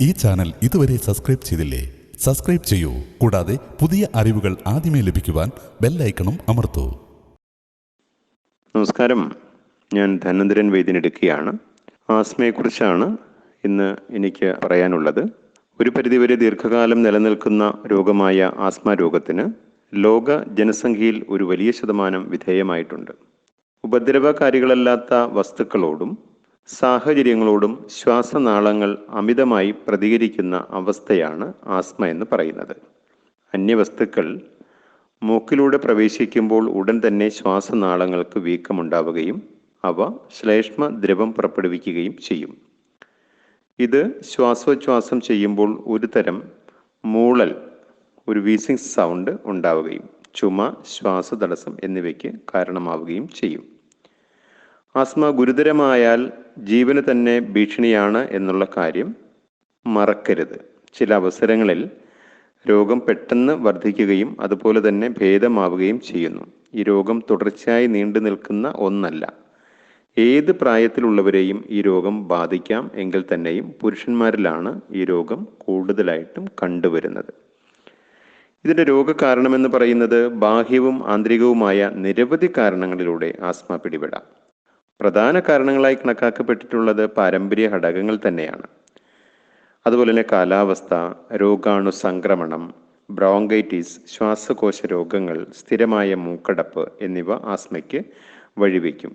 ഈ ചാനൽ ഇതുവരെ സബ്സ്ക്രൈബ് ചെയ്തില്ലേ? സബ്സ്ക്രൈബ് ചെയ്യൂ. കൂടാതെ പുതിയ അറിവുകൾ ആദ്യമേ ലഭിക്കുവാൻ ബെല്ലൈക്കണും അമർത്തൂ. നമസ്കാരം. ഞാൻ ധനേന്ദ്രൻ വൈദ്യനെടുക്കുകയാണ് ആസ്മയെക്കുറിച്ചാണ് ഇന്ന് എനിക്ക് പറയാനുള്ളത്. ഒരു പരിധിവരെ ദീർഘകാലം നിലനിൽക്കുന്ന രോഗമായ ആസ്മ രോഗത്തിന് ലോക ജനസംഖ്യയിൽ ഒരു വലിയ ശതമാനം വിധേയമായിട്ടുണ്ട്. ഉപദ്രവകാരികളല്ലാത്ത വസ്തുക്കളോടും സാഹചര്യങ്ങളോടും ശ്വാസനാളങ്ങൾ അമിതമായി പ്രതികരിക്കുന്ന അവസ്ഥയാണ് ആസ്മ എന്ന് പറയുന്നത്. അന്യവസ്തുക്കൾ മൂക്കിലൂടെ പ്രവേശിക്കുമ്പോൾ ഉടൻ തന്നെ ശ്വാസനാളങ്ങൾക്ക് വീക്കമുണ്ടാവുകയും അവ ശ്ലേഷ്മ ദ്രവം പുറപ്പെടുവിക്കുകയും ചെയ്യും. ഇത് ശ്വാസോച്ഛ്വാസം ചെയ്യുമ്പോൾ ഒരു തരം മൂളൽ ഒരു വീസിംഗ് സൗണ്ട് ഉണ്ടാവുകയും ചുമ ശ്വാസതടസ്സം എന്നിവയ്ക്ക് കാരണമാവുകയും ചെയ്യും. ആസ്മ ഗുരുതരമായാൽ ജീവന് തന്നെ ഭീഷണിയാണ് എന്നുള്ള കാര്യം മറക്കരുത്. ചില അവസരങ്ങളിൽ രോഗം പെട്ടെന്ന് വർദ്ധിക്കുകയും അതുപോലെ തന്നെ ഭേദമാവുകയും ചെയ്യുന്നു. ഈ രോഗം തുടർച്ചയായി നീണ്ടു നിൽക്കുന്ന ഒന്നല്ല. ഏത് പ്രായത്തിലുള്ളവരെയും ഈ രോഗം ബാധിക്കാം. എങ്കിൽ തന്നെയും പുരുഷന്മാരിലാണ് ഈ രോഗം കൂടുതലായിട്ടും കണ്ടുവരുന്നത്. ഇതിന്റെ രോഗകാരണമെന്ന് പറയുന്നത് ബാഹ്യവും ആന്തരികവുമായ നിരവധി കാരണങ്ങളിലൂടെ ആസ്മ പിടിപെടാം. പ്രധാന കാരണങ്ങളായി കണക്കാക്കപ്പെട്ടിട്ടുള്ളത് പാരമ്പര്യ ഘടകങ്ങൾ തന്നെയാണ്. അതുപോലെ തന്നെ കാലാവസ്ഥ രോഗാണു സംക്രമണം ബ്രോങ്കൈറ്റിസ് ശ്വാസകോശ രോഗങ്ങൾ സ്ഥിരമായ മൂക്കടപ്പ് എന്നിവ ആസ്മയ്ക്ക് വഴിവെക്കും.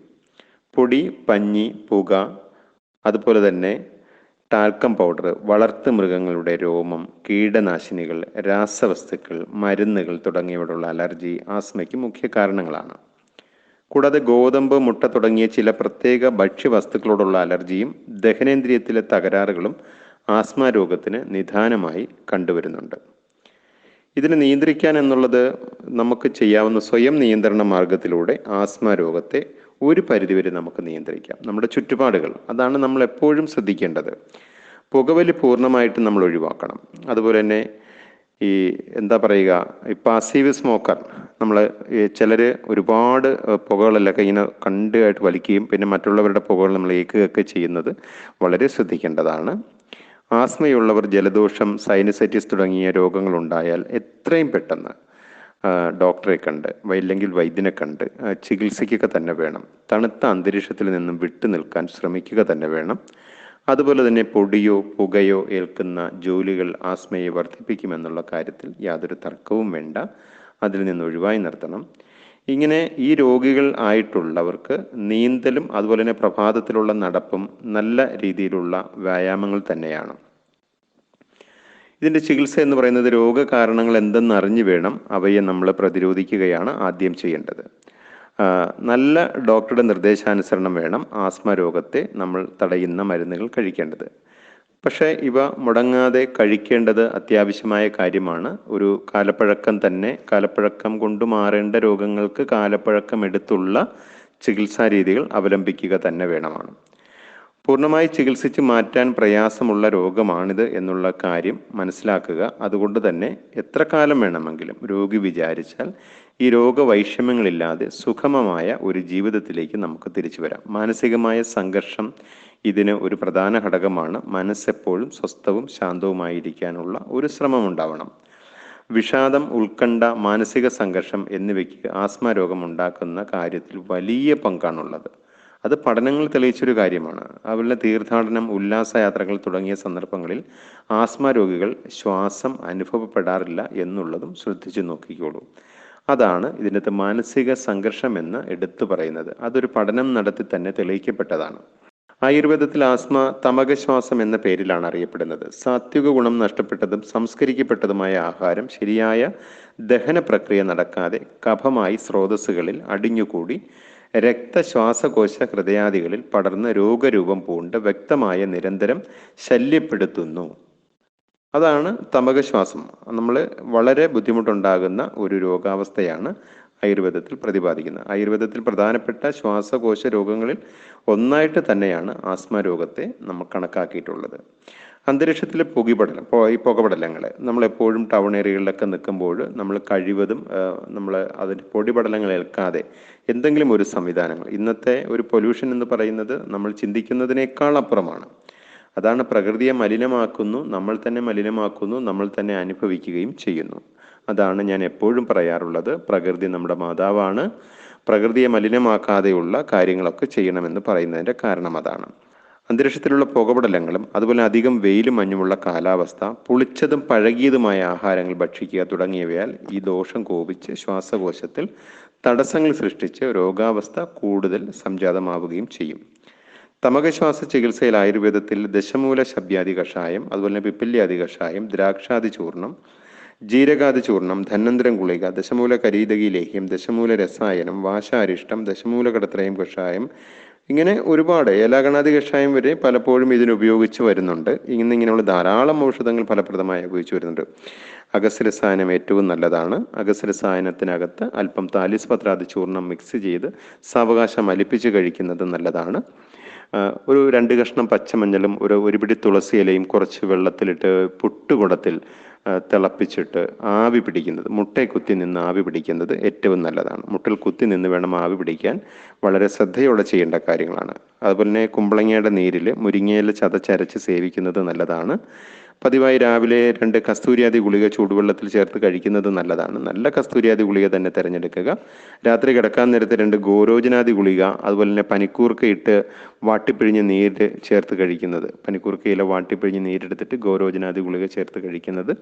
പൊടി പഞ്ഞി പുക അതുപോലെ തന്നെ ടാൽക്കം പൗഡർ വളർത്തു മൃഗങ്ങളുടെ രോമം കീടനാശിനികൾ രാസവസ്തുക്കൾ മരുന്നുകൾ തുടങ്ങിയവയുള്ള അലർജി ആസ്മയ്ക്ക് മുഖ്യ കാരണങ്ങളാണ്. കൂടാതെ ഗോതമ്പ് മുട്ട തുടങ്ങിയ ചില പ്രത്യേക ഭക്ഷ്യവസ്തുക്കളോടുള്ള അലർജിയും ദഹനേന്ദ്രിയത്തിലെ തകരാറുകളും ആസ്മ രോഗത്തിന് നിദാനമായി കണ്ടുവരുന്നുണ്ട്. ഇതിനെ നിയന്ത്രിക്കാൻ എന്നുള്ളത് നമുക്ക് ചെയ്യാവുന്ന സ്വയം നിയന്ത്രണ മാർഗത്തിലൂടെ ആസ്മ രോഗത്തെ ഒരു പരിധിവരെ നമുക്ക് നിയന്ത്രിക്കാം. നമ്മുടെ ചുറ്റുപാടുകൾ അതാണ് നമ്മൾ എപ്പോഴും ശ്രദ്ധിക്കേണ്ടത്. പുകവലി പൂർണമായിട്ട് നമ്മൾ ഒഴിവാക്കണം. അതുപോലെ തന്നെ ഈ എന്താ പറയുക ഈ പാസീവ് സ്മോക്കർ നമ്മൾ ചിലർ ഒരുപാട് പുകകളിലൊക്കെ ഇങ്ങനെ കണ്ടായിട്ട് വലിക്കുകയും പിന്നെ മറ്റുള്ളവരുടെ പുകകൾ നമ്മൾ ഏക്കുകയൊക്കെ ചെയ്യുന്നത് വളരെ ശ്രദ്ധിക്കേണ്ടതാണ്. ആസ്മയുള്ളവർ ജലദോഷം സൈനസൈറ്റിസ് തുടങ്ങിയ രോഗങ്ങൾ ഉണ്ടായാൽ എത്രയും പെട്ടെന്ന് ഡോക്ടറെ കണ്ട് ഇല്ലെങ്കിൽ വൈദ്യനെ കണ്ട് ചികിത്സയ്ക്കൊക്കെ തന്നെ വേണം. തണുത്ത അന്തരീക്ഷത്തിൽ നിന്നും വിട്ടു നിൽക്കാൻ ശ്രമിക്കുക തന്നെ വേണം. അതുപോലെ തന്നെ പൊടിയോ പുകയോ ഏൽക്കുന്ന ജോലികൾ ആസ്മയെ വർദ്ധിപ്പിക്കുമെന്നുള്ള കാര്യത്തിൽ യാതൊരു തർക്കവും വേണ്ട. അതിൽ നിന്ന് ഒഴിവായി നിർത്തണം. ഇങ്ങനെ ഈ രോഗികൾ ആയിട്ടുള്ളവർക്ക് നീന്തലും അതുപോലെ തന്നെ പ്രഭാതത്തിലുള്ള നടപ്പും നല്ല രീതിയിലുള്ള വ്യായാമങ്ങൾ തന്നെയാണ്. ഇതിന്റെ ചികിത്സ എന്ന് പറയുന്നത് രോഗകാരണങ്ങൾ എന്തെന്ന് അറിഞ്ഞു വേണം അവയെ നമ്മൾ പ്രതിരോധിക്കുകയാണ് ആദ്യം ചെയ്യേണ്ടത്. നല്ല ഡോക്ടറുടെ നിർദ്ദേശാനുസരണം വേണം ആസ്മ രോഗത്തെ നമ്മൾ തടയുന്ന മരുന്നുകൾ കഴിക്കേണ്ടത്. പക്ഷേ ഇവ മുടങ്ങാതെ കഴിക്കേണ്ടത് അത്യാവശ്യമായ കാര്യമാണ്. ഒരു കാലപ്പഴക്കം തന്നെ കാലപ്പഴക്കം കൊണ്ട് മാറേണ്ട രോഗങ്ങൾക്ക് കാലപ്പഴക്കം എടുത്തുള്ള ചികിത്സാ രീതികൾ അവലംബിക്കുക തന്നെ വേണമാണ്. പൂർണമായി ചികിത്സിച്ച് മാറ്റാൻ പ്രയാസമുള്ള രോഗമാണിത് എന്നുള്ള കാര്യം മനസ്സിലാക്കുക. അതുകൊണ്ട് തന്നെ എത്ര കാലം വേണമെങ്കിലും രോഗി വിചാരിച്ചാൽ ഈ രോഗവൈഷമ്യങ്ങളില്ലാതെ സുഖമമായ ഒരു ജീവിതത്തിലേക്ക് നമുക്ക് തിരിച്ചു വരാം. മാനസികമായ സംഘർഷം ഇതിന് ഒരു പ്രധാന ഘടകമാണ്. മനസ്സെപ്പോഴും സ്വസ്ഥവും ശാന്തവുമായിരിക്കാനുള്ള ഒരു ശ്രമം ഉണ്ടാവണം വിഷാദം ഉത്കണ്ഠ മാനസിക സംഘർഷം എന്നിവയ്ക്ക് ആസ്മ രോഗം ഉണ്ടാക്കുന്ന കാര്യത്തിൽ വലിയ പങ്കാണുള്ളത്. അത് പഠനങ്ങൾ തെളിയിച്ചൊരു കാര്യമാണ്. അവരുടെ തീർത്ഥാടനം ഉല്ലാസയാത്രകൾ തുടങ്ങിയ സന്ദർഭങ്ങളിൽ ആസ്മ രോഗികൾ ശ്വാസം അനുഭവപ്പെടാറില്ല എന്നുള്ളതും ശ്രദ്ധിച്ചു നോക്കിക്കോളൂ. അതാണ് ഇതിനകത്ത് മാനസിക സംഘർഷം എന്ന് എടുത്തു പറയുന്നത്. അതൊരു പഠനം നടത്തി തന്നെ തെളിയിക്കപ്പെട്ടതാണ്. ആയുർവേദത്തിൽ ആസ്മ തമകശ്വാസം എന്ന പേരിലാണ് അറിയപ്പെടുന്നത്. സാത്വിക ഗുണം നഷ്ടപ്പെട്ടതും സംസ്കരിക്കപ്പെട്ടതുമായ ആഹാരം ശരിയായ ദഹന പ്രക്രിയ നടക്കാതെ കഫമായി സ്രോതസ്സുകളിൽ അടിഞ്ഞുകൂടി രക്തശ്വാസകോശ ഹൃദയാദികളിൽ പടർന്ന് രോഗരൂപം പൂണ്ട് വ്യക്തമായ നിരന്തരം ശല്യപ്പെടുത്തുന്നു. അതാണ് തമകശ്വാസം. നമ്മൾ വളരെ ബുദ്ധിമുട്ടുണ്ടാകുന്ന ഒരു രോഗാവസ്ഥയാണ് ആയുർവേദത്തിൽ പ്രതിപാദിക്കുന്നത്. ആയുർവേദത്തിൽ പ്രധാനപ്പെട്ട ശ്വാസകോശ രോഗങ്ങളിൽ ഒന്നായിട്ട് തന്നെയാണ് ആസ്മ രോഗത്തെ നമ്മൾ കണക്കാക്കിയിട്ടുള്ളത്. അന്തരീക്ഷത്തിലെ പുകിപടലം ഈ പുകപടലങ്ങൾ നമ്മളെപ്പോഴും ടൗൺ ഏരിയകളിലൊക്കെ നിൽക്കുമ്പോൾ നമ്മൾ കഴിവതും നമ്മൾ അതിന്റെ പൊടിപടലങ്ങൾ ഏൽക്കാതെ എന്തെങ്കിലും ഒരു സംവിധാനങ്ങൾ ഇന്നത്തെ ഒരു പൊല്യൂഷൻ എന്ന് പറയുന്നത് നമ്മൾ ചിന്തിക്കുന്നതിനേക്കാൾ അപ്പുറമാണ്. അതാണ് പ്രകൃതിയെ മലിനമാക്കുന്നു നമ്മൾ തന്നെ മലിനമാക്കുന്നു നമ്മൾ തന്നെ അനുഭവിക്കുകയും ചെയ്യുന്നു. അതാണ് ഞാൻ എപ്പോഴും പറയാറുള്ളത്. പ്രകൃതി നമ്മുടെ മാതാവാണ്. പ്രകൃതിയെ മലിനമാക്കാതെയുള്ള കാര്യങ്ങളൊക്കെ ചെയ്യണമെന്ന് പറയുന്നതിന്റെ കാരണം അതാണ്. അന്തരീക്ഷത്തിലുള്ള പുകപടലങ്ങളും അതുപോലെ അധികം വെയിലും മഞ്ഞുമുള്ള കാലാവസ്ഥ പുളിച്ചതും പഴകിയതുമായ ആഹാരങ്ങൾ ഭക്ഷിക്കുക തുടങ്ങിയവയാൽ ഈ ദോഷം കോപിച്ച് ശ്വാസകോശത്തിൽ തടസ്സങ്ങൾ സൃഷ്ടിച്ച് രോഗാവസ്ഥ കൂടുതൽ സംജാതമാവുകയും ചെയ്യും. തമകശ്വാസ ചികിത്സയിൽ ആയുർവേദത്തിൽ ദശമൂല ശബ്യാദി കഷായം അതുപോലെ തന്നെ പിപ്പില്യാദി കഷായം ദ്രാക്ഷാദി ചൂർണം ജീരകാദി ചൂർണം ധന്വന്തരം ഗുളിക ദശമൂല കരീതകി ലേഹ്യം ദശമൂല രസായനം വാശാരിഷ്ടം ദശമൂല കടത്രയം കഷായം ഇങ്ങനെ ഒരുപാട് ഏലാഗണാദി കഷായം വരെ പലപ്പോഴും ഇതിന് ഉപയോഗിച്ച് വരുന്നുണ്ട്. ഇങ്ങനെ ഇങ്ങനെയുള്ള ധാരാളം ഔഷധങ്ങൾ ഫലപ്രദമായി ഉപയോഗിച്ച് വരുന്നുണ്ട്. അഗസ്രസായനം ഏറ്റവും നല്ലതാണ്. അഗസ്രസായനത്തിനകത്ത് അല്പം താലിസ് പത്രാദി ചൂർണം മിക്സ് ചെയ്ത് സാവകാശം അലിപ്പിച്ച് കഴിക്കുന്നത് നല്ലതാണ്. ഒരു രണ്ട് കഷ്ണം പച്ചമഞ്ഞളും ഒരു ഒരു പിടി തുളസി ഇലയും കുറച്ച് വെള്ളത്തിലിട്ട് പുട്ടുകുടത്തിൽ തിളപ്പിച്ചിട്ട് ആവി പിടിക്കുന്നത് മുട്ടയെ കുത്തി നിന്ന് ആവി പിടിക്കുന്നത് ഏറ്റവും നല്ലതാണ്. മുട്ടിൽ കുത്തി നിന്ന് വേണം ആവി പിടിക്കാൻ. വളരെ ശ്രദ്ധയോടെ ചെയ്യേണ്ട കാര്യങ്ങളാണ്. അതുപോലെ തന്നെ കുമ്പളങ്ങയുടെ നീരിൽ മുരിങ്ങയില ചതച്ചരച്ച് സേവിക്കുന്നത് നല്ലതാണ്. പതിവായി രാവിലെ രണ്ട് കസ്തൂരിയാതി ഗുളിക ചൂടുവെള്ളത്തിൽ ചേർത്ത് കഴിക്കുന്നത് നല്ലതാണ്. നല്ല കസ്തൂരിയാതി ഗുളിക തന്നെ തിരഞ്ഞെടുക്കുക. രാത്രി കിടക്കാൻ നേരത്തെ രണ്ട് ഗോരോജനാതി ഗുളിക അതുപോലെ തന്നെ പനിക്കൂർക്ക ഇട്ട് വാട്ടിപ്പിഴിഞ്ഞ് നീര് ചേർത്ത് കഴിക്കുന്നത്. പനിക്കൂർക്കയില വാട്ടിപ്പിഴിഞ്ഞ് നീരെടുത്തിട്ട് ഗോരോജനാതി ഗുളിക ചേർത്ത് കഴിക്കുന്നത്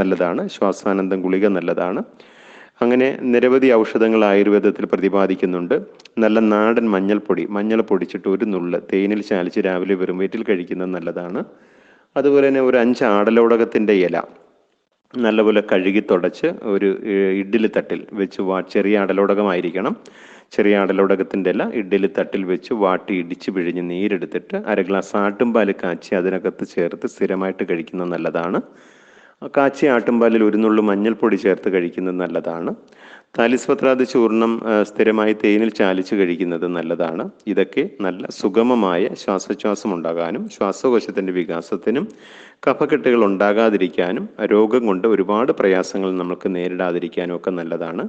നല്ലതാണ്. ശ്വാസാനന്ദം ഗുളിക നല്ലതാണ്. അങ്ങനെ നിരവധി ഔഷധങ്ങൾ ആയുർവേദത്തിൽ പ്രതിപാദിക്കുന്നുണ്ട്. നല്ല നാടൻ മഞ്ഞൾപ്പൊടി മഞ്ഞൾ പൊടിച്ചിട്ട് ഒരു നുള്ള് തേനിൽ ചാലിച്ച് രാവിലെ വെറും വയറ്റിൽ കഴിക്കുന്നത് നല്ലതാണ്. അതുപോലെ തന്നെ ഒരു അഞ്ച് ആടലോടകത്തിന്റെ ഇല നല്ലപോലെ കഴുകി തുടച്ച് ഒരു ഇഡ്ഡലി തട്ടിൽ വെച്ച് വാ ചെറിയ അടലോടകമായിരിക്കണം ചെറിയ അടലോടകത്തിന്റെ ഇല ഇഡ്ഡലി തട്ടിൽ വെച്ച് വാട്ടി ഇടിച്ച് പിഴിഞ്ഞ് നീരെടുത്തിട്ട് അര ഗ്ലാസ് ആട്ടുംപാൽ കാച്ചി അതിനകത്ത് ചേർത്ത് സ്ഥിരമായിട്ട് കഴിക്കുന്നത് നല്ലതാണ്. കാച്ചിയ ആട്ടുംപാലിൽ ഒരു നുള്ളു മഞ്ഞൾപ്പൊടി ചേർത്ത് കഴിക്കുന്നത് നല്ലതാണ്. താലിസ്പത്രാദി ചൂർണം സ്ഥിരമായി തേനിൽ ചാലിച്ച് കഴിക്കുന്നത് നല്ലതാണ്. ഇതൊക്കെ നല്ല സുഗമമായ ശ്വാസോച്ഛ്വാസം ഉണ്ടാകാനും ശ്വാസകോശത്തിന്റെ വികാസത്തിനും കഫക്കെട്ടുകൾ ഉണ്ടാകാതിരിക്കാനും രോഗം കൊണ്ട് ഒരുപാട് പ്രയാസങ്ങൾ നമുക്ക് നേരിടാതിരിക്കാനും ഒക്കെ നല്ലതാണ്.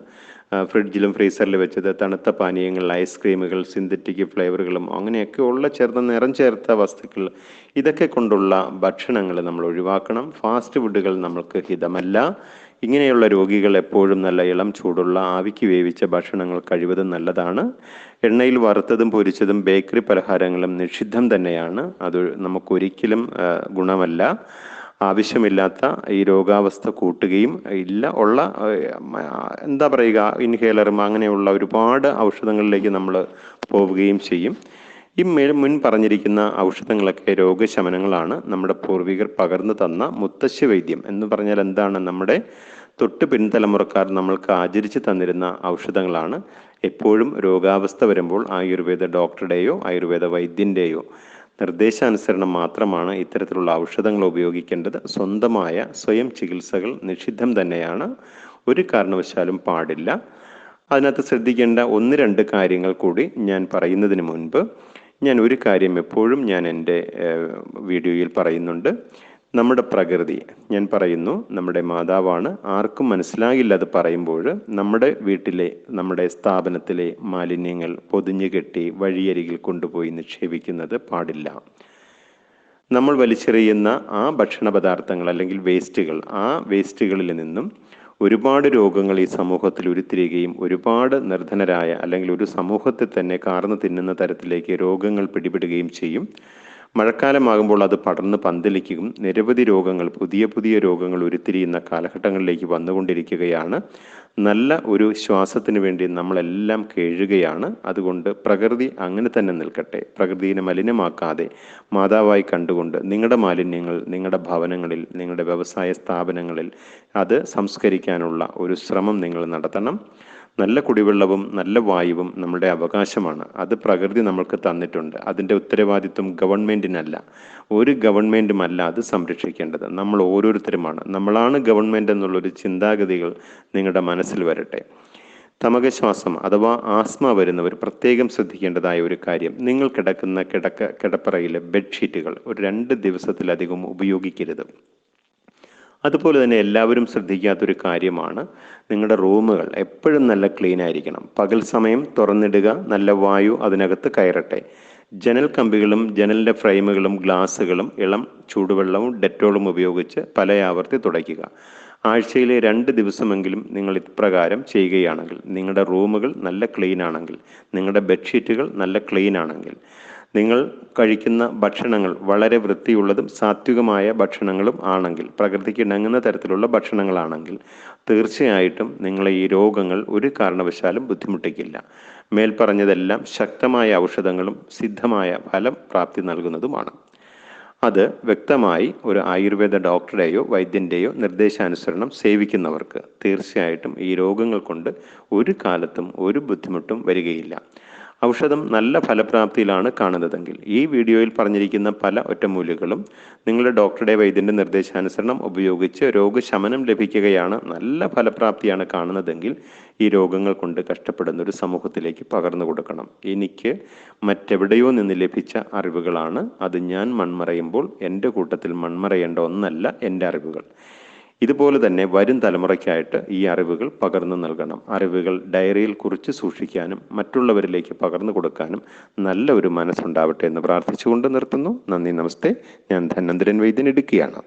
ഫ്രിഡ്ജിലും ഫ്രീസറിൽ വെച്ചത് തണുത്ത പാനീയങ്ങൾ ഐസ്ക്രീമുകൾ സിന്തറ്റിക് ഫ്ലേവറുകളും അങ്ങനെയൊക്കെ ഉള്ള ചേർത്ത നിറം ചേർത്ത വസ്തുക്കൾ ഇതൊക്കെ കൊണ്ടുള്ള ഭക്ഷണങ്ങൾ നമ്മൾ ഒഴിവാക്കണം. ഫാസ്റ്റ് ഫുഡുകൾ നമ്മൾക്ക് ഹിതമല്ല. ഇങ്ങനെയുള്ള രോഗികൾ എപ്പോഴും നല്ല ഇളം ചൂടുള്ള ആവിക്ക് വേവിച്ച ഭക്ഷണങ്ങൾ കഴിവതും നല്ലതാണ്. എണ്ണയിൽ വറുത്തതും പൊരിച്ചതും ബേക്കറി പലഹാരങ്ങളും നിഷിദ്ധം തന്നെയാണ്. അത് നമുക്കൊരിക്കലും ഗുണമല്ല. ആവശ്യമില്ലാത്ത ഈ രോഗാവസ്ഥ കൂട്ടുകയും ഇല്ല ഉള്ള എന്താ പറയുക ഇൻഹേലറും അങ്ങനെയുള്ള ഒരുപാട് ഔഷധങ്ങളിലേക്ക് നമ്മൾ പോവുകയും ചെയ്യും. മേ- മുൻ പറഞ്ഞിരിക്കുന്ന ഔഷധങ്ങളൊക്കെ രോഗശമനങ്ങളാണ് നമ്മുടെ പൂർവികർ പകർന്നു തന്ന മുത്തശ്ശി വൈദ്യം എന്ന് പറഞ്ഞാൽ എന്താണ്? നമ്മുടെ തൊട്ട് പിൻതലമുറക്കാർ നമ്മൾക്ക് ആചരിച്ചു തന്നിരുന്ന ഔഷധങ്ങളാണ്. എപ്പോഴും രോഗാവസ്ഥ വരുമ്പോൾ ആയുർവേദ ഡോക്ടറുടെയോ ആയുർവേദ വൈദ്യന്റെയോ നിർദ്ദേശാനുസരണം മാത്രമാണ് ഇത്തരത്തിലുള്ള ഔഷധങ്ങൾ ഉപയോഗിക്കേണ്ടത്. സ്വന്തമായ സ്വയം ചികിത്സകൾ നിഷിദ്ധം തന്നെയാണ്. ഒരു കാരണവശാലും പാടില്ല. അതിനകത്ത് ശ്രദ്ധിക്കേണ്ട ഒന്ന് രണ്ട് കാര്യങ്ങൾ കൂടി ഞാൻ പറയുന്നതിന് മുൻപ്. ഞാൻ ഒരു കാര്യം എപ്പോഴും ഞാൻ എന്റെ വീഡിയോയിൽ പറയുന്നുണ്ട്. നമ്മുടെ പ്രകൃതി ഞാൻ പറയുന്നു നമ്മുടെ മാതാവാണ്. ആർക്കും മനസ്സിലാകില്ല അത് പറയുമ്പോൾ നമ്മുടെ വീട്ടിലെ നമ്മുടെ സ്ഥാപനത്തിലെ മാലിന്യങ്ങൾ പൊതിഞ്ഞു കെട്ടി വഴിയരികിൽ കൊണ്ടുപോയി നിക്ഷേപിക്കുന്നത് പാടില്ല. നമ്മൾ വലിച്ചെറിയുന്ന ആ ഭക്ഷണ പദാർത്ഥങ്ങൾ അല്ലെങ്കിൽ വേസ്റ്റുകൾ ആ വേസ്റ്റുകളിൽ നിന്നും ഒരുപാട് രോഗങ്ങൾ ഈ സമൂഹത്തിൽ ഉരുത്തിരിയുകയും ഒരുപാട് നിർധനരായ അല്ലെങ്കിൽ ഒരു സമൂഹത്തെ തന്നെ കാർന്നു തിന്നുന്ന തരത്തിലേക്ക് രോഗങ്ങൾ പിടിപെടുകയും ചെയ്യും. മഴക്കാലമാകുമ്പോൾ അത് പടർന്ന് പന്തലിക്കും. നിരവധി രോഗങ്ങൾ പുതിയ പുതിയ രോഗങ്ങൾ ഉരുത്തിരിയുന്ന കാലഘട്ടങ്ങളിലേക്ക് വന്നുകൊണ്ടിരിക്കുകയാണ്. നല്ല ഒരു ശ്വാസത്തിന് വേണ്ടി നമ്മളെല്ലാം കേഴുകയാണ് അതുകൊണ്ട് പ്രകൃതി അങ്ങനെ തന്നെ നിൽക്കട്ടെ. പ്രകൃതിയെ മലിനമാക്കാതെ മാതാവായി കണ്ടുകൊണ്ട് നിങ്ങളുടെ മാലിന്യങ്ങൾ നിങ്ങളുടെ ഭവനങ്ങളിൽ നിങ്ങളുടെ വ്യവസായ സ്ഥാപനങ്ങളിൽ അത് സംസ്കരിക്കാനുള്ള ഒരു ശ്രമം നിങ്ങൾ നടത്തണം. നല്ല കുടിവെള്ളവും നല്ല വായുവും നമ്മുടെ അവകാശമാണ്. അത് പ്രകൃതി നമ്മൾക്ക് തന്നിട്ടുണ്ട്. അതിന്റെ ഉത്തരവാദിത്വം ഗവൺമെന്റിനല്ല. ഒരു ഗവൺമെന്റും അല്ല അത് സംരക്ഷിക്കേണ്ടത്. നമ്മൾ ഓരോരുത്തരുമാണ്. നമ്മളാണ് ഗവൺമെന്റ് എന്നുള്ളൊരു ചിന്താഗതികൾ നിങ്ങളുടെ മനസ്സിൽ വരട്ടെ. തമകശ്വാസം അഥവാ ആസ്മ വരുന്നവർ പ്രത്യേകം ശ്രദ്ധിക്കേണ്ടതായ ഒരു കാര്യം. നിങ്ങൾ കിടക്കുന്ന കിടക്ക കിടപ്പറയിലെ ബെഡ്ഷീറ്റുകൾ ഒരു രണ്ട് ദിവസത്തിലധികം ഉപയോഗിക്കരുത്. അതുപോലെ തന്നെ എല്ലാവരും ശ്രദ്ധിക്കാത്തൊരു കാര്യമാണ് നിങ്ങളുടെ റൂമുകൾ എപ്പോഴും നല്ല ക്ലീൻ ആയിരിക്കണം. പകൽ സമയം തുറന്നിടുക നല്ല വായു അതിനകത്ത് കയറട്ടെ. ജനൽ കമ്പികളും ജനലിന്റെ ഫ്രെയിമുകളും ഗ്ലാസ്സുകളും ഇളം ചൂടുവെള്ളവും ഡെറ്റോളും ഉപയോഗിച്ച് പലയാവർത്തി തുടയ്ക്കുക. ആഴ്ചയിലെ രണ്ട് ദിവസമെങ്കിലും നിങ്ങൾ ഇപ്രകാരം ചെയ്യുകയാണെങ്കിൽ നിങ്ങളുടെ റൂമുകൾ നല്ല ക്ലീൻ ആണെങ്കിൽ നിങ്ങളുടെ ബെഡ്ഷീറ്റുകൾ നല്ല ക്ലീൻ ആണെങ്കിൽ നിങ്ങൾ കഴിക്കുന്ന ഭക്ഷണങ്ങൾ വളരെ വൃത്തിയുള്ളതും സാത്വികമായ ഭക്ഷണങ്ങളും ആണെങ്കിൽ പ്രകൃതിക്ക് ഇണങ്ങുന്ന തരത്തിലുള്ള ഭക്ഷണങ്ങളാണെങ്കിൽ തീർച്ചയായിട്ടും നിങ്ങളെ ഈ രോഗങ്ങൾ ഒരു കാരണവശാലും ബുദ്ധിമുട്ടിക്കില്ല. മേൽപ്പറഞ്ഞതെല്ലാം ശക്തമായ ഔഷധങ്ങളും സിദ്ധമായ ഫലം പ്രാപ്തി നൽകുന്നതുമാണ്. അത് വ്യക്തമായി ഒരു ആയുർവേദ ഡോക്ടറുടെയോ വൈദ്യന്റെയോ നിർദ്ദേശാനുസരണം സേവിക്കുന്നവർക്ക് തീർച്ചയായിട്ടും ഈ രോഗങ്ങൾ കൊണ്ട് ഒരു കാലത്തും ഒരു ബുദ്ധിമുട്ടും വരികയില്ല. ഔഷധം നല്ല ഫലപ്രാപ്തിയിലാണ് കാണുന്നതെങ്കിൽ ഈ വീഡിയോയിൽ പറഞ്ഞിരിക്കുന്ന പല ഒറ്റമൂലികളും നിങ്ങളുടെ ഡോക്ടറുടെ വൈദ്യന്റെ നിർദ്ദേശാനുസരണം ഉപയോഗിച്ച് രോഗശമനം ലഭിക്കുകയാണ് നല്ല ഫലപ്രാപ്തിയാണ് കാണുന്നതെങ്കിൽ ഈ രോഗങ്ങൾ കൊണ്ട് കഷ്ടപ്പെടുന്ന ഒരു സമൂഹത്തിലേക്ക് പകർന്നു കൊടുക്കണം. എനിക്ക് മറ്റെവിടെയോ നിന്ന് ലഭിച്ച അറിവുകളാണ്. അത് ഞാൻ മൺമറയുമ്പോൾ എന്റെ കൂട്ടത്തിൽ മൺമറയേണ്ട ഒന്നല്ല എന്റെ അറിവുകൾ. ഇതുപോലെ തന്നെ വരും തലമുറയ്ക്കായിട്ട് ഈ അറിവുകൾ പകർന്നു നൽകണം. അറിവുകൾ ഡയറിയിൽ കുറിച്ച് സൂക്ഷിക്കാനും മറ്റുള്ളവരിലേക്ക് പകർന്നു കൊടുക്കാനും നല്ല ഒരു മനസ്സുണ്ടാവട്ടെ എന്ന് പ്രാർത്ഥിച്ചുകൊണ്ട് നിർത്തുന്നു. നന്ദി നമസ്തേ. ഞാൻ ധനന്തരൻ വൈദ്യൻ ഇടുക്കിയാണ്